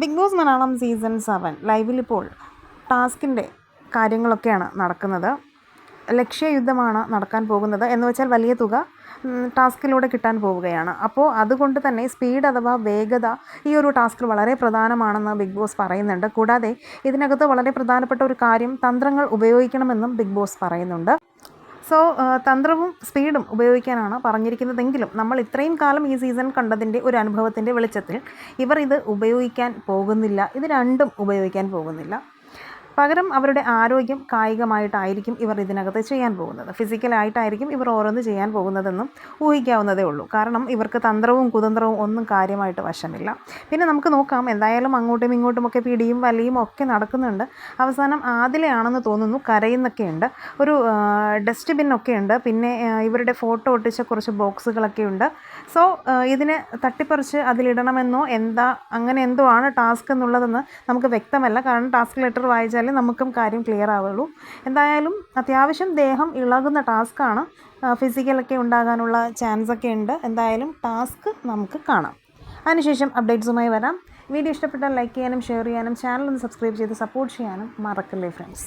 Big Boss Malayalam season seven ലൈവിലിപ്പോൾ ടാസ്കിന്റെ കാര്യങ്ങളൊക്കെയാണ് നടക്കുന്നത്. ലക്ഷ്യയുദ്ധമാണ് നടക്കാൻ പോകുന്നത്. എന്ന് വെച്ചാൽ വലിയ തുക ടാസ്കിലൂടെ കിട്ടാൻ പോവുകയാണ്. അപ്പോൾ അതുകൊണ്ട് തന്നെ സ്പീഡ് അഥവാ വേഗത ഈ ഒരു ടാസ്കിൽ വളരെ പ്രധാനമാണെന്ന് ബിഗ് ബോസ് പറയുന്നുണ്ട്. കൂടാതെ ഇതിനകത്ത് വളരെ പ്രധാനപ്പെട്ട ഒരു കാര്യം തന്ത്രങ്ങൾ ഉപയോഗിക്കണമെന്നും ബിഗ് ബോസ് പറയുന്നുണ്ട്. സോ തന്ത്രവും സ്പീഡും ഉപയോഗിക്കാനാണ് പറഞ്ഞിരിക്കുന്നതെങ്കിലും നമ്മൾ ഇത്രയും കാലം ഈ സീസൺ കണ്ടതിന്റെ ഒരു അനുഭവത്തിന്റെ വെളിച്ചത്തിൽ ഇവർ ഇത് ഉപയോഗിക്കാൻ പോകുന്നില്ല. ഇത് രണ്ടും ഉപയോഗിക്കാൻ പോകുന്നില്ല. പകരം അവരുടെ ആരോഗ്യം കായികമായിട്ടായിരിക്കും ഇവർ ഇതിനകത്ത് ചെയ്യാൻ പോകുന്നത്. ഫിസിക്കലായിട്ടായിരിക്കും ഇവർ ഓരോന്ന് ചെയ്യാൻ പോകുന്നതെന്നും ഊഹിക്കാവുന്നതേ ഉള്ളൂ. കാരണം ഇവർക്ക് തന്ത്രവും കുതന്ത്രവും ഒന്നും കാര്യമായിട്ട് വശമില്ല. പിന്നെ നമുക്ക് നോക്കാം എന്തായാലും അങ്ങോട്ടും ഇങ്ങോട്ടുമൊക്കെ പിടിയും വലിയും ഒക്കെ നടക്കുന്നുണ്ട്. അവസാനം ആദിലെയാണെന്ന് തോന്നുന്നു കരയുന്നൊക്കെയുണ്ട് ഒരു ഡസ്റ്റ് ബിന്നൊക്കെ ഉണ്ട്. പിന്നെ ഇവരുടെ ഫോട്ടോ ഒട്ടിച്ച കുറച്ച് ബോക്സുകളൊക്കെ ഉണ്ട്. സോ ഇതിനെ തട്ടിപ്പറിച്ച് അതിലിടണമെന്നോ എന്താ അങ്ങനെ എന്തോ ആണ് ടാസ്ക് എന്നുള്ളതെന്ന് നമുക്ക് വ്യക്തമല്ല. കാരണം ടാസ്ക് ലെറ്റർ വായിച്ചാലേ നമുക്കും കാര്യം ക്ലിയർ ആവുള്ളൂ. എന്തായാലും അത്യാവശ്യം ദേഹം ഇളകുന്ന ടാസ്ക്കാണ് ഫിസിക്കലൊക്കെ ഉണ്ടാകാനുള്ള ചാൻസ് ഒക്കെ ഉണ്ട്. എന്തായാലും ടാസ്ക് നമുക്ക് കാണാം. അതിനുശേഷം അപ്ഡേറ്റ്സുമായി വരാം. വീഡിയോ ഇഷ്ടപ്പെട്ടാൽ ലൈക്ക് ചെയ്യാനും ഷെയർ ചെയ്യാനും ചാനൽ ഒന്ന് സബ്സ്ക്രൈബ് ചെയ്ത് സപ്പോർട്ട് ചെയ്യാനും മറക്കല്ലേ ഫ്രണ്ട്സ്